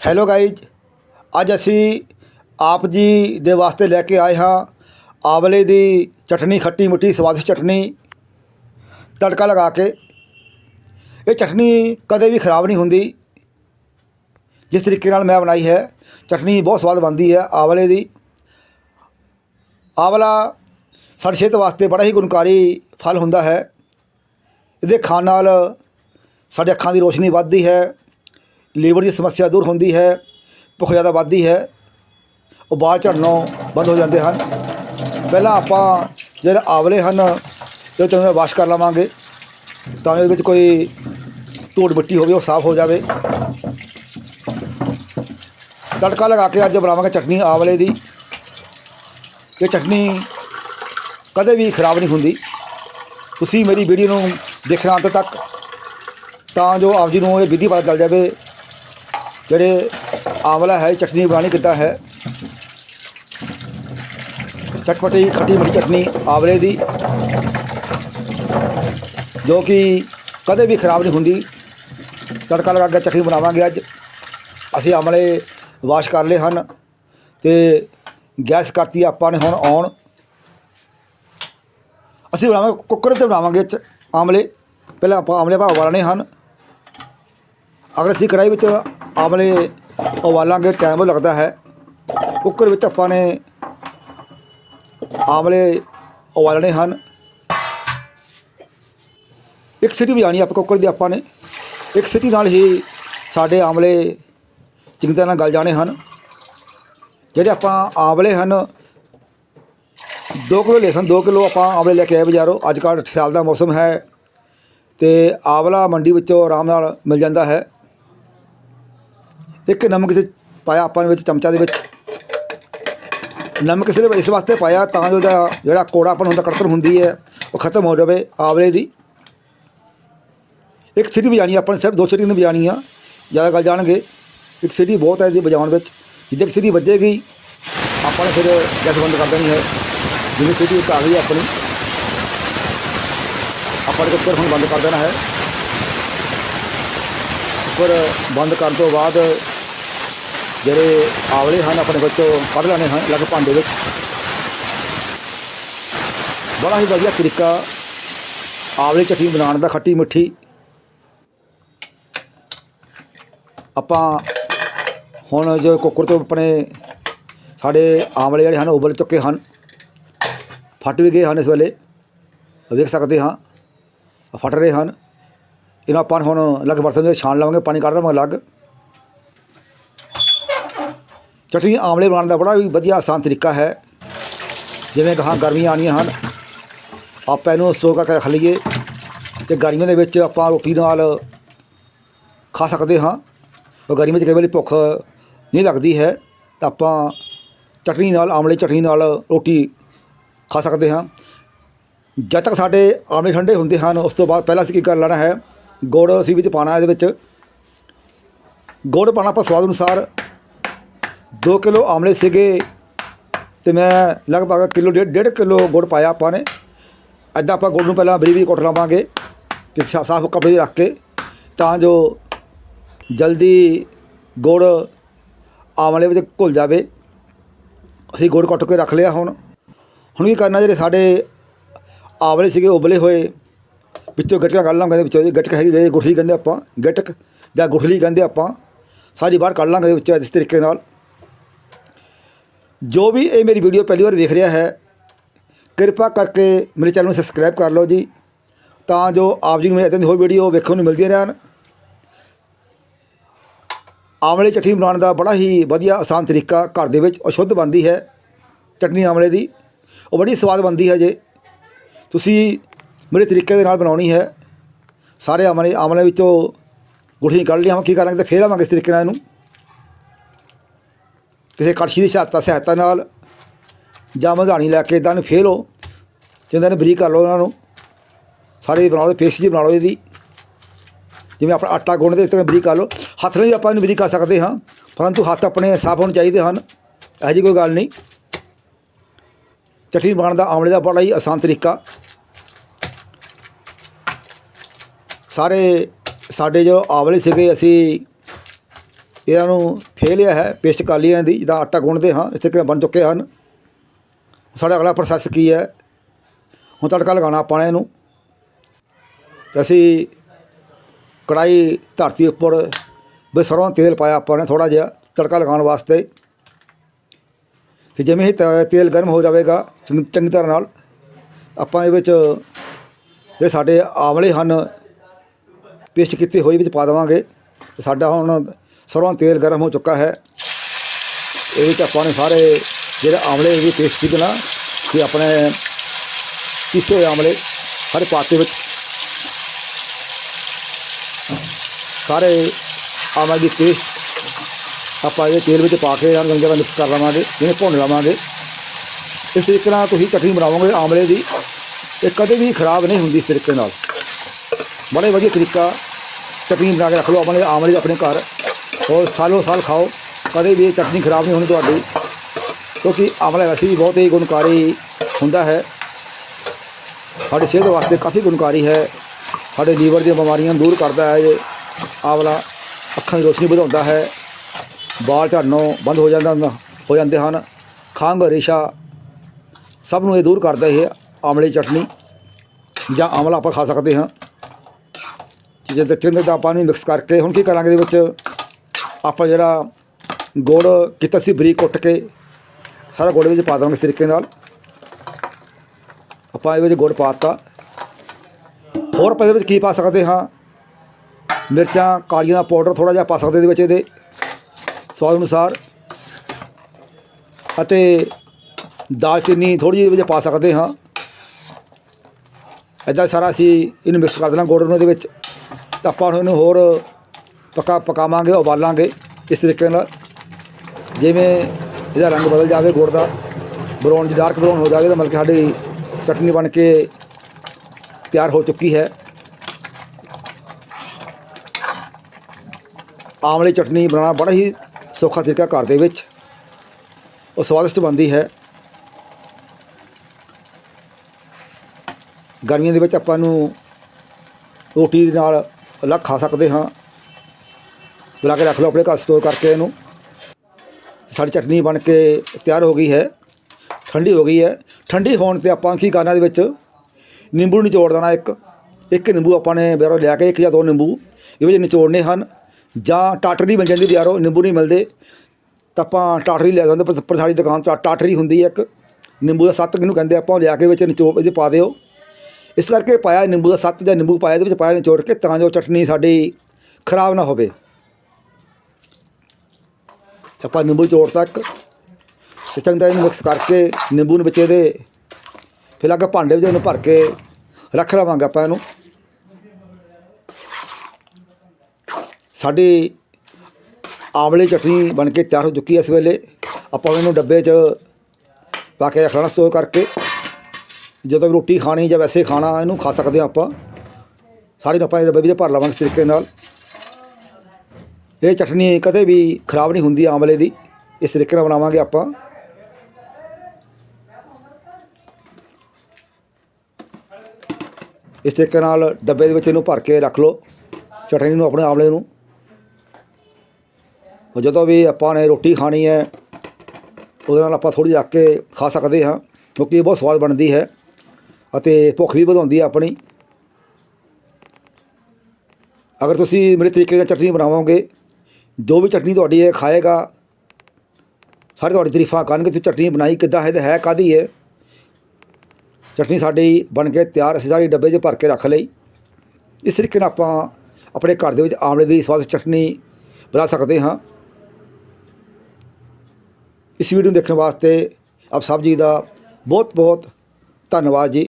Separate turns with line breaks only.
Hello guys ਅੱਜ ਅਸੀਂ ਆਪ ਜੀ ਦੇ ਵਾਸਤੇ ਲੈ ਕੇ ਆਏ ਹਾਂ ਆਵਲੇ ਦੀ ਚਟਨੀ, ਖੱਟੀ ਮਿੱਠੀ, ਸਵਾਦਿਸ਼ਟ ਚਟਨੀ, ਤੜਕਾ ਲਗਾ ਕੇ। ਇਹ ਚਟਨੀ ਕਦੇ ਵੀ ਖਰਾਬ ਨਹੀਂ ਹੁੰਦੀ। ਜਿਸ ਤਰੀਕੇ ਨਾਲ ਮੈਂ ਬਣਾਈ ਹੈ, ਚਟਨੀ ਬਹੁਤ ਸਵਾਦ ਬਣਦੀ ਹੈ ਆਵਲੇ ਦੀ। ਆਵਲਾ ਸਾਡੀ ਸਿਹਤ ਵਾਸਤੇ ਬੜਾ ਹੀ ਗੁਣਕਾਰੀ ਫਲ ਹੁੰਦਾ ਹੈ। ਇਹਦੇ ਖਾਣ ਨਾਲ ਸਾਡੇ ਅੱਖਾਂ ਦੀ ਰੋਸ਼ਨੀ ਵੱਧਦੀ ਹੈ। ਲੀਵਰ ਦੀ ਸਮੱਸਿਆ ਦੂਰ ਹੁੰਦੀ ਹੈ, ਭੁੱਖ ਜ਼ਿਆਦਾ ਵੱਧਦੀ ਹੈ, ਉਬਾਲ ਝੜਨੋਂ ਬੰਦ ਹੋ ਜਾਂਦੇ ਹਨ। ਪਹਿਲਾਂ ਆਪਾਂ ਜਿਹੜੇ ਆਵਲੇ ਹਨ ਇਹ ਚੰਗਾ ਵਾਸ਼ ਕਰ ਲਵਾਂਗੇ, ਤਾਂ ਇਹਦੇ ਵਿੱਚ ਕੋਈ ਧੂੜ ਮਿੱਟੀ ਹੋਵੇ, ਉਹ ਸਾਫ਼ ਹੋ ਜਾਵੇ। ਤੜਕਾ ਲਗਾ ਕੇ ਅੱਜ ਬਣਾਵਾਂਗੇ ਚਟਨੀ ਆਵਲੇ ਦੀ। ਇਹ ਚਟਨੀ ਕਦੇ ਵੀ ਖਰਾਬ ਨਹੀਂ ਹੁੰਦੀ। ਤੁਸੀਂ ਮੇਰੀ ਵੀਡੀਓ ਨੂੰ ਦੇਖਣਾ ਅੰਤ ਤੱਕ, ਤਾਂ ਜੋ ਆਪ ਜੀ ਨੂੰ ਇਹ ਵਿਧੀ ਪਤਾ ਚੱਲ ਜਾਵੇ ਜਿਹੜੇ ਆਵਲਾ ਹੈ, ਚਟਨੀ ਬਣਾਉਣੀ ਕਿੱਦਾਂ ਹੈ? ਚਟਪਟੀ, ਖੱਟੀ ਮਿੱਠੀ ਚਟਨੀ ਆਵਲੇ ਦੀ, ਜੋ ਕਿ ਕਦੇ ਵੀ ਖਰਾਬ ਨਹੀਂ ਹੁੰਦੀ। ਤੜਕਾ ਲਗਾ ਕੇ ਚਟਨੀ ਬਣਾਵਾਂਗੇ ਅੱਜ। ਅਸੀਂ ਆਮਲੇ ਵਾਸ਼ ਕਰ ਲਏ ਹਨ ਤੇ ਗੈਸ ਕਰਤੀ ਆਪਾਂ ਨੇ ਹੁਣ ਆਉਣ। ਅਸੀਂ ਬਣਾਵਾਂਗੇ ਕੁੱਕਰ ਤੇ ਬਣਾਵਾਂਗੇ ਆਮਲੇ ਪਹਿਲਾਂ ਆਪਾਂ ਆਮਲੇ ਭਾਅ ਉਬਾਲਣੇ ਹਨ। ਅਗਰ ਅਸੀਂ ਕੜਾਈ ਵਿੱਚ ਆਮਲੇ ਉਬਾਲਾਂਗੇ ਟਾਈਮ ਲੱਗਦਾ ਹੈ। ਕੁੱਕਰ ਵਿੱਚ ਆਪਾਂ ਨੇ ਆਮਲੇ ਉਬਾਲਣੇ ਹਨ। ਇੱਕ ਸਿਟੀ ਵਜਾਣੀ ਆਪਾਂ ਕੁੱਕਰ ਦੀ ਆਪਾਂ ਨੇ। ਇੱਕ ਸਿਟੀ ਨਾਲ ਹੀ ਸਾਡੇ ਆਮਲੇ ਚੰਗੀ ਤਰ੍ਹਾਂ ਨਾਲ ਗਲ ਜਾਣੇ ਹਨ। ਜਿਹੜੇ ਆਪਾਂ ਆਮਲੇ ਹਨ 2 ਕਿਲੋ ਲਸਣ 2 ਕਿਲੋ ਆਪਾਂ ਆਮਲੇ ਲੈ ਕੇ ਆਏ ਬਾਜ਼ਾਰੋਂ। ਅੱਜ ਕੱਲ੍ਹ ਸਿਆਲ ਦਾ ਮੌਸਮ ਹੈ ਤੇ ਆਵਲਾ ਮੰਡੀ ਵਿੱਚੋਂ ਆਰਾਮ ਨਾਲ ਮਿਲ ਜਾਂਦਾ ਹੈ। ਇੱਕ ਨਮਕ ਇਸ ਪਾਇਆ ਆਪਾਂ ਨੇ ਵਿੱਚ, ਚਮਚਾ ਦੇ ਵਿੱਚ। ਨਮਕ ਸਿਰਫ ਇਸ ਵਾਸਤੇ ਪਾਇਆ ਤਾਂ ਜੋ ਉਹਦਾ ਜਿਹੜਾ ਕੋੜਾਪਨ ਹੁੰਦਾ ਕੜਕੜ ਹੁੰਦੀ ਹੈ, ਉਹ ਖਤਮ ਹੋ ਜਾਵੇ ਆਵਲੇ ਦੀ। ਇੱਕ ਸਿਟੀ ਵਜਾਣੀ ਆਪਾਂ ਨੇ ਸਿਰਫ ਦੋ ਸਿਟੀ ਨੂੰ ਵਜਾਣੀ ਆ ਜ਼ਿਆਦਾ ਗੱਲ ਜਾਣਗੇ। ਇੱਕ ਸਿਟੀ ਬਹੁਤ ਹੈ ਇਹਦੀ ਵਜਾਉਣ ਵਿੱਚ। ਜਿੱਦਾਂ ਇੱਕ ਸਿਟੀ ਵੱਜੇਗੀ, ਆਪਾਂ ਨੇ ਫਿਰ ਗੈਸ ਬੰਦ ਕਰ ਦੇਣੀ ਹੈ। ਜਿਵੇਂ ਸਿਟੀ ਇੱਕ ਆ ਗਈ ਆਪਣੀ। ਆਪਾਂ ਨੇ ਕੁੱਕਰ ਹੁਣ ਬੰਦ ਕਰ ਦੇਣਾ ਹੈ। ਕੁੱਕਰ ਬੰਦ ਕਰਨ ਤੋਂ ਬਾਅਦ ਜਿਹੜੇ ਆਵਲੇ ਹਨ, ਆਪਣੇ ਵਿੱਚੋਂ ਕੱਢ ਲੈਣੇ ਹਨ, ਅਲੱਗ ਭਾਂਡੇ ਵਿੱਚ। ਬੜਾ ਹੀ ਵਧੀਆ ਤਰੀਕਾ ਆਵਲੇ ਚਟਨੀ ਬਣਾਉਣ ਦਾ, ਖੱਟੀ ਮਿੱਠੀ। ਆਪਾਂ ਹੁਣ ਜੋ ਕੁੱਕਰ ਤੋਂ ਆਪਣੇ ਸਾਡੇ ਆਮਲੇ ਜਿਹੜੇ ਹਨ, ਉਬਲ ਚੁੱਕੇ ਹਨ। ਫਟ ਵੀ ਗਏ ਹਨ ਇਸ ਵੇਲੇ। ਵੇਖ ਸਕਦੇ ਹਾਂ, ਫਟ ਰਹੇ ਹਨ। ਇਹਨਾਂ ਆਪਾਂ ਹੁਣ ਅਲੱਗ ਬਰਤਨ ਦੇ ਛਾਣ ਲਵਾਂਗੇ, ਪਾਣੀ ਕੱਢ ਲਵਾਂਗੇ ਅਲੱਗ। ਚਟਨੀ ਆਮਲੇ ਬਣਾਉਣ ਦਾ ਬੜਾ ਵੀ ਵਧੀਆ ਆਸਾਨ ਤਰੀਕਾ ਹੈ। ਜਿਵੇਂ ਕਹਾਂ ਗਰਮੀਆਂ ਆਉਣੀਆਂ ਹਨ। ਆਪਾਂ ਇਹਨੂੰ ਸੋਕਾ ਕੇ ਰੱਖ ਲਈਏ ਤੇ ਗਰਮੀਆਂ ਦੇ ਵਿੱਚ ਆਪਾਂ ਰੋਟੀ ਨਾਲ ਖਾ ਸਕਦੇ ਹਾਂ। ਉਹ ਗਰਮੀ 'ਚ ਕਈ ਵਾਰੀ ਭੁੱਖ ਨਹੀਂ ਲੱਗਦੀ ਹੈ ਤਾਂ ਆਪਾਂ ਚਟਨੀ ਨਾਲ, ਆਮਲੇ ਚਟਨੀ ਨਾਲ ਰੋਟੀ ਖਾ ਸਕਦੇ ਹਾਂ। ਜਦ ਤੱਕ ਸਾਡੇ ਆਮਲੇ ਠੰਡੇ ਹੁੰਦੇ ਹਨ, ਉਸ ਤੋਂ ਬਾਅਦ ਪਹਿਲਾਂ ਅਸੀਂ ਕੀ ਕਰ ਲੈਣਾ ਹੈ, ਗੁੜ ਅਸੀਂ ਵਿੱਚ ਪਾਣਾ ਇਹਦੇ ਵਿੱਚ। ਗੁੜ ਪਾਣਾ ਆਪਾਂ ਸਵਾਦ ਅਨੁਸਾਰ 2 ਕਿਲੋ ਆਮਲੇ ਸੀਗੇ ਤੇ ਮੈਂ ਲਗਭਗ ਕਿਲੋ ਡੇਢ ਡੇਢ ਕਿਲੋ ਗੁੜ ਪਾਇਆ ਆਪਾਂ ਨੇ। ਐਦਾਂ ਆਪਾਂ ਗੁੜ ਨੂੰ ਪਹਿਲਾਂ ਬਰੀ ਬਰੀ ਕੁੱਟ ਲਵਾਂਗੇ ਤੇ ਸਾਫ਼ ਕੱਪੜੇ 'ਚ ਰੱਖ ਕੇ ਤਾਂ ਜੋ ਜਲਦੀ ਗੁੜ ਆਮਲੇ ਵਿੱਚ ਘੁਲ ਜਾਵੇ। ਅਸੀਂ ਗੁੜ ਕੱਟ ਕੇ ਰੱਖ ਲਿਆ ਹੁਣ। ਹੁਣ ਕੀ ਕਰਨਾ, ਜਿਹੜੇ ਸਾਡੇ ਆਵਲੇ ਸੀਗੇ, ਉਬਲੇ ਹੋਏ, ਵਿੱਚੋਂ ਗਟਕਾ ਕੱਢ ਲਾਂਗੇ, ਵਿੱਚੋਂ ਦੀ ਗਟਕ ਹੈਗੀ ਜਿਹੜੀ ਗੁਠਲੀ ਕਹਿੰਦੇ ਆਪਾਂ, ਗਟਕ ਜਾਂ ਗੁਠਲੀ ਕਹਿੰਦੇ ਆਪਾਂ, ਸਾਰੀ ਬਾਹਰ ਕੱਢ ਲਾਂਗੇ ਇਹਦੇ ਵਿੱਚੋਂ ਇਸ ਤਰੀਕੇ ਨਾਲ। ਜੋ ਵੀ ਇਹ ਮੇਰੀ ਵੀਡੀਓ ਪਹਿਲੀ ਵਾਰ ਵੇਖ ਰਿਹਾ ਹੈ, ਕਿਰਪਾ ਕਰਕੇ ਮੇਰੇ ਚੈਨਲ ਨੂੰ ਸਬਸਕ੍ਰਾਈਬ ਕਰ ਲਓ ਜੀ, ਤਾਂ ਜੋ ਆਪ ਜੀ ਨੂੰ ਮੇਰੇ ਇੱਦਾਂ ਦੀ ਹੋਰ ਵੀਡੀਓ ਵੇਖਣ ਨੂੰ ਮਿਲਦੀਆਂ ਰਹਿਣ। ਆਮਲੇ ਚਟਨੀ ਬਣਾਉਣ ਦਾ ਬੜਾ ਹੀ ਵਧੀਆ ਆਸਾਨ ਤਰੀਕਾ ਘਰ ਦੇ ਵਿੱਚ ਅਸ਼ੁੱਧ ਬਣਦੀ ਹੈ, ਚਟਨੀ ਆਮਲੇ ਦੀ। ਉਹ ਬੜੀ ਸਵਾਦ ਬਣਦੀ ਹੈ ਜੇ। ਤੁਸੀਂ ਮੇਰੇ ਤਰੀਕੇ ਦੇ ਨਾਲ ਬਣਾਉਣੀ ਹੈ। ਸਾਰੇ ਆਮਲੇ ਆਮਲੇ ਵਿੱਚੋਂ ਗੁਠਲੀ ਕੱਢ ਲਈ ਹਾਂ ਕੀ ਕਰਾਂਗੇ? ਤਾਂ ਫੇਰ ਆਵਾਂਗੇ ਇਸ ਤਰੀਕੇ ਨਾਲ ਇਹਨੂੰ। ਕਿਸੇ ਕੜਛੀ ਦੀ ਸਹਾਇਤਾ ਸਹਾਇਤਾ ਨਾਲ ਜਾਂ ਮਧਾਣੀ ਲੈ ਕੇ ਇਦਾਂ ਨੂੰ ਫੇਰ ਲਓ ਜਿੰਦਾਂ ਨੇ ਬਰੀਕ ਕਰ ਲਓ ਉਹਨਾਂ ਨੂੰ। ਸਾਰੇ ਬਣਾ ਲਓ ਪੇਸਟ ਜੀ ਬਣਾ ਲਓ ਇਹਦੀ। ਜਿਵੇਂ ਆਪਣਾ ਆਟਾ ਗੁੰਨਦੇ ਇਸ ਤਰ੍ਹਾਂ ਬਰੀਕ ਕਰ ਲਓ। ਹੱਥ ਨਾਲ ਵੀ ਆਪਾਂ ਇਹਨੂੰ ਬਰੀਕ ਕਰ ਸਕਦੇ ਹਾਂ, ਪਰੰਤੂ ਹੱਥ ਆਪਣੇ ਸਾਫ਼ ਹੋਣੇ ਚਾਹੀਦੇ ਹਨ। ਇਹੋ ਜਿਹੀ ਕੋਈ ਗੱਲ ਨਹੀਂ। ਚਟਨੀ ਬਣਾਉਣ ਦਾ ਆਮਲੇ ਦਾ ਬੜਾ ਹੀ ਆਸਾਨ ਤਰੀਕਾ। ਸਾਰੇ ਸਾਡੇ ਜੋ ਆਵਲੇ ਸੀਗੇ, ਅਸੀਂ ਇਹਨਾਂ ਨੂੰ ਫੇ ਲਿਆ ਹੈ ਪੇਸਟ ਕਰ ਲਿਆ ਦੀ ਜਿੱਦਾਂ ਆਟਾ ਗੁੰਨਦੇ ਹਾਂ, ਇਸ ਤਰੀਕੇ ਨਾਲ ਬਣ ਚੁੱਕੇ ਹਨ। ਸਾਡਾ ਅਗਲਾ ਪ੍ਰੋਸੈਸ ਕੀ ਹੈ? ਹੁਣ ਤੜਕਾ ਲਗਾਉਣਾ ਆਪਾਂ ਨੇ ਇਹਨੂੰ। ਤੇ ਅਸੀਂ ਕੜਾਈ ਧਰਤੀ ਉੱਪਰ ਵੀ ਤੇਲ ਪਾਇਆ ਆਪਾਂ ਨੇ ਥੋੜਾ ਜਿਹਾ, ਤੜਕਾ ਲਗਾਉਣ ਵਾਸਤੇ। ਤੇ ਜਿਵੇਂ ਹੀ ਤ- ਤੇਲ ਗਰਮ ਹੋ ਜਾਵੇਗਾ, ਚੰਗੀ ਚੰਗੀ ਤਰ੍ਹਾਂ ਨਾਲ ਆਪਾਂ ਇਹ ਵਿੱਚ ਜਿਹੜੇ ਸਾਡੇ ਆਵਲੇ ਹਨ ਪੇਸਟ ਕੀਤੇ ਹੋਏ ਵਿੱਚ ਪਾ ਦੇਵਾਂਗੇ। ਤੇ ਸਾਡਾ ਹੁਣ ਸਰੋਂ ਤੇਲ ਗਰਮ ਹੋ ਚੁੱਕਾ ਹੈ। ਇਹ ਵਿੱਚ ਆਪਾਂ ਨੇ ਸਾਰੇ ਜਿਹੜੇ ਆਮਲੇ ਵੀ ਪੇਸਟ ਕੀਤੇ ਨਾ ਕਿ ਆਪਣੇ ਪੀਸੇ ਹੋਏ ਆਮਲੇ ਹਰ ਪਾਤੇ ਵਿੱਚ। ਸਾਰੇ ਆਮਲੇ ਦੀ ਪੇਸਟ ਆਪਾਂ ਇਹ ਤੇਲ ਵਿੱਚ ਪਾ ਕੇ ਇਹਨਾਂ ਨੂੰ ਚੰਗੀ ਤਰ੍ਹਾਂ ਮਿਕਸ ਕਰ ਲਵਾਂਗੇ, ਜਿਵੇਂ ਭੁੰਨ ਲਵਾਂਗੇ। ਇਸ ਤਰੀਕੇ ਨਾਲ ਤੁਸੀਂ ਚਟਨੀ ਬਣਾਵੋਗੇ ਆਮਲੇ ਦੀ ਇਹ ਕਦੇ ਵੀ ਖਰਾਬ ਨਹੀਂ ਹੁੰਦੀ ਇਸ ਤਰੀਕੇ ਨਾਲ। ਬੜੇ ਵਧੀਆ ਤਰੀਕਾ ਚਟਨੀ ਬਣਾ ਕੇ ਰੱਖ ਲਓ ਆਪਣੇ ਆਮਲੇ ਦੀ ਆਪਣੇ ਘਰ। ਔਰ ਸਾਲੋ ਸਾਲ ਖਾਓ। ਕਦੇ ਵੀ ਇਹ ਚਟਨੀ ਖਰਾਬ ਨਹੀਂ ਹੋਣੀ ਤੁਹਾਡੀ। ਕਿਉਂਕਿ ਆਮਲਾ ਵੈਸੇ ਵੀ ਬਹੁਤ ਹੀ ਗੁਣਕਾਰੀ ਹੁੰਦਾ ਹੈ। ਸਾਡੀ ਸਿਹਤ ਵਾਸਤੇ ਕਾਫੀ ਗੁਣਕਾਰੀ ਹੈ। ਸਾਡੇ ਲੀਵਰ ਦੀਆਂ ਬਿਮਾਰੀਆਂ ਨੂੰ ਦੂਰ ਕਰਦਾ ਹੈ ਇਹ ਆਵਲਾ ਅੱਖਾਂ ਦੀ ਰੋਸ਼ਨੀ ਵਧਾਉਂਦਾ ਹੈ। ਬਾਲ ਝੜਨੋਂ ਬੰਦ ਹੋ ਜਾਂਦਾ ਹੋ ਜਾਂਦੇ ਹਨ। ਖੰਘ, ਰੇਸ਼ਾ ਸਭ ਨੂੰ ਇਹ ਦੂਰ ਕਰਦਾ ਇਹ ਆਮਲੇ ਦੀ ਚਟਨੀ। ਜਾਂ ਆਮਲਾ ਆਪਾਂ ਖਾ ਸਕਦੇ ਹਾਂ। ਜਿਹਦੇ ਤੇ ਚਿੰਨ ਦਾ ਪਾਣੀ ਮਿਕਸ ਕਰਕੇ ਹੁਣ ਕੀ ਕਰਾਂਗੇ ਦੇ ਵਿੱਚ? ਆਪਾਂ ਜਿਹੜਾ ਗੁੜ ਕੀਤਾ ਸੀ ਬਰੀਕ ਕੁੱਟ ਕੇ, ਸਾਰਾ ਗੁੜ ਵਿੱਚ ਪਾ ਦਾਂਗੇ ਇਸ ਤਰੀਕੇ ਨਾਲ। ਆਪਾਂ ਇਹਦੇ ਵਿੱਚ ਗੁੜ ਪਾਤਾ ਹੋਰ ਆਪਾਂ ਇਹਦੇ ਵਿੱਚ ਕੀ ਪਾ ਸਕਦੇ ਹਾਂ? ਮਿਰਚਾਂ, ਕਾਲੀਆਂ ਦਾ ਪਾਊਡਰ ਥੋੜਾ ਜਿਹਾ ਪਾ ਸਕਦੇ ਇਹਦੇ ਵਿੱਚ ਇਹਦੇ, ਸਵਾਦ ਅਨੁਸਾਰ। ਅਤੇ ਦਾਲਚੀਨੀ ਥੋੜੀ ਜਿਹੀ ਵਿੱਚ ਪਾ ਸਕਦੇ ਹਾਂ। ਇੱਦਾਂ ਸਾਰਾ ਅਸੀਂ ਇਹਨੂੰ ਮਿਕਸ ਕਰ ਦੇਣਾ ਗੁੜ ਨੂੰ ਇਹਦੇ ਵਿੱਚ। ਤਾਂ ਆਪਾਂ ਇਹਨੂੰ ਹੋਰ ਪਕਾ ਪਕਾਵਾਂਗੇ, ਉਬਾਲਾਂਗੇ। ਇਸ ਤਰੀਕੇ ਨਾਲ ਜਿਵੇਂ ਇਹਦਾ ਰੰਗ ਬਦਲ ਜਾਵੇ ਗੁੜ ਦਾ ਬਰਾਊਨ ਡਾਰਕ ਬਰਾਊਨ ਹੋ ਜਾਵੇ ਤਾਂ ਮਤਲਬ ਕਿ ਸਾਡੀ ਚਟਨੀ ਬਣ ਕੇ ਤਿਆਰ ਹੋ ਚੁੱਕੀ ਹੈ। ਆਮਲੇ ਚਟਨੀ ਬਣਾਉਣਾ ਬੜਾ ਹੀ ਸੌਖਾ ਤਰੀਕਾ ਘਰ ਦੇ ਵਿੱਚ। ਉਹ ਸਵਾਦਿਸ਼ਟ ਬਣਦੀ ਹੈ। ਗਰਮੀਆਂ ਦੇ ਵਿੱਚ ਆਪਾਂ ਨੂੰ ਰੋਟੀ ਦੇ ਨਾਲ ਅਲੱਗ ਖਾ ਸਕਦੇ ਹਾਂ। ਬਣਾ ਕੇ ਰੱਖ ਲਓ ਆਪਣੇ ਘਰ ਸਟੋਰ ਕਰਕੇ ਇਹਨੂੰ। ਸਾਡੀ ਚਟਨੀ ਬਣ ਕੇ ਤਿਆਰ ਹੋ ਗਈ ਹੈ। ਠੰਡੀ ਹੋ ਗਈ ਹੈ। ਠੰਡੀ ਹੋਣ ਤੇ ਆਪਾਂ ਕੀ ਕਰਨਾ ਇਹਦੇ ਵਿੱਚ? ਨਿੰਬੂ ਨਿਚੋੜ ਦੇਣਾ ਇੱਕ। ਇੱਕ ਨਿੰਬੂ ਆਪਾਂ ਨੇ ਬਾਹਰੋਂ ਲਿਆ ਕੇ, ਇੱਕ ਜਾਂ ਦੋ ਨਿੰਬੂ। ਇਹਦੇ ਵਿੱਚ ਨਿਚੋੜਨੇ ਹਨ। ਜਾਂ ਟਾਟਰੀ ਬਣ ਜਾਂਦੀ ਬਾਹਰੋਂ ਨਿੰਬੂ ਨਹੀਂ ਮਿਲਦੇ। ਤਾਂ ਆਪਾਂ ਟਾਟਰੀ ਲੈ ਜਾਂਦੇ ਪਰ ਸਾਡੀ ਦੁਕਾਨ ਤੋਂ ਟਾਟਰੀ ਹੁੰਦੀ ਹੈ ਇੱਕ। ਨਿੰਬੂ ਦਾ ਸੱਤ ਕਿਹਨੂੰ ਕਹਿੰਦੇ ਆਪਾਂ ਉਹ ਲਿਆ ਕੇ ਵਿੱਚ ਨਿਚੋੜ ਇਹਦੇ ਪਾ ਦਿਓ। ਇਸ ਕਰਕੇ ਪਾਇਆ ਨਿੰਬੂ ਦਾ ਸੱਤ ਜਾਂ ਨਿੰਬੂ ਪਾਇਆ, ਇਹਦੇ ਵਿੱਚ ਪਾਇਆ ਨਿਚੋੜ ਕੇ ਤਾਂ ਜੋ ਚਟਨੀ ਸਾਡੀ ਖਰਾਬ ਨਾ ਹੋਵੇ। ਆਪਾਂ ਨਿੰਬੂ ਚੋੜ ਤੱਕ। ਤੇ ਚੰਗੀ ਤਰ੍ਹਾਂ ਮਿਕਸ ਕਰਕੇ ਨਿੰਬੂ ਨੂੰ ਵਿੱਚ ਇਹਦੇ ਫਿਰ ਅੱਗੇ ਭਾਂਡੇ ਵਿੱਚ ਇਹਨੂੰ ਭਰ ਕੇ ਰੱਖ ਲਵਾਂਗੇ ਆਪਾਂ ਇਹਨੂੰ। ਸਾਡੀ ਆਮਲੇ ਚਟਨੀ ਬਣ ਕੇ ਤਿਆਰ ਹੋ ਚੁੱਕੀ ਹੈ ਇਸ ਵੇਲੇ। ਆਪਾਂ ਇਹਨੂੰ ਡੱਬੇ 'ਚ ਪਾ ਕੇ ਰੱਖਣਾ ਸਟੋਰ ਕਰਕੇ। ਜਦੋਂ ਵੀ ਰੋਟੀ ਖਾਣੀ ਜਾਂ ਵੈਸੇ ਖਾਣਾ, ਇਹਨੂੰ ਖਾ ਸਕਦੇ ਹਾਂ ਆਪਾਂ। ਸਾਰੇ ਆਪਾਂ ਇਹ ਡੱਬੇ ਵਿੱਚ ਭਰ ਲਵਾਂਗੇ ਇਸ ਤਰੀਕੇ ਨਾਲ। ਇਹ ਚਟਨੀ ਕਦੇ ਵੀ ਖਰਾਬ ਨਹੀਂ ਹੁੰਦੀ ਆਮਲੇ ਦੀ। ਇਸ ਤਰੀਕੇ ਨਾਲ ਬਣਾਵਾਂਗੇ ਆਪਾਂ। ਇਸ ਤਰੀਕੇ ਨਾਲ ਡੱਬੇ ਦੇ ਵਿੱਚ ਇਹਨੂੰ ਭਰ ਕੇ ਰੱਖ ਲਓ। ਚਟਨੀ ਨੂੰ ਆਪਣੇ ਆਮਲੇ ਨੂੰ। ਉਹ ਜਦੋਂ ਵੀ ਆਪਾਂ ਨੇ ਰੋਟੀ ਖਾਣੀ ਹੈ, ਉਹਦੇ ਨਾਲ ਆਪਾਂ ਥੋੜੀ ਰੱਖ ਕੇ ਖਾ ਸਕਦੇ ਹਾਂ, ਕਿਉਂਕਿ ਇਹ ਬਹੁਤ ਸਵਾਦ ਬਣਦੀ ਹੈ ਅਤੇ ਭੁੱਖ ਵੀ ਵਧਾਉਂਦੀ ਹੈ ਆਪਣੀ। ਅਗਰ ਤੁਸੀਂ ਮੇਰੇ ਤਰੀਕੇ ਨਾਲ ਚਟਨੀ ਬਣਾਵੋਗੇ ਜੋ ਵੀ ਚਟਨੀ ਤੁਹਾਡੀ ਇਹ ਖਾਏਗਾ, ਸਾਰੇ ਤੁਹਾਡੀ ਤਾਰੀਫਾਂ ਕਰਨਗੇ, ਤੁਸੀਂ ਚਟਨੀ ਬਣਾਈ, ਕਿੱਦਾਂ ਹੈ ਤੇ ਹੈ ਕਾਦੀ ਹੈ ਚਟਨੀ ਸਾਡੀ ਬਣ ਕੇ ਤਿਆਰ, ਅਸੀਂ ਸਾਰੀ ਡੱਬੇ 'ਚ ਭਰ ਕੇ ਰੱਖ ਲਈ। ਇਸ ਤਰੀਕੇ ਨਾਲ ਆਪਾਂ ਆਪਣੇ ਘਰ ਦੇ ਵਿੱਚ ਆਮਲੇ ਦੀ ਸਵਾਦ ਚਟਨੀ ਬਣਾ ਸਕਦੇ ਹਾਂ। ਇਸ ਵੀਡੀਓ ਨੂੰ ਦੇਖਣ ਵਾਸਤੇ ਆਪ ਸਭ ਜੀ ਦਾ ਬਹੁਤ ਬਹੁਤ ਧੰਨਵਾਦ ਜੀ।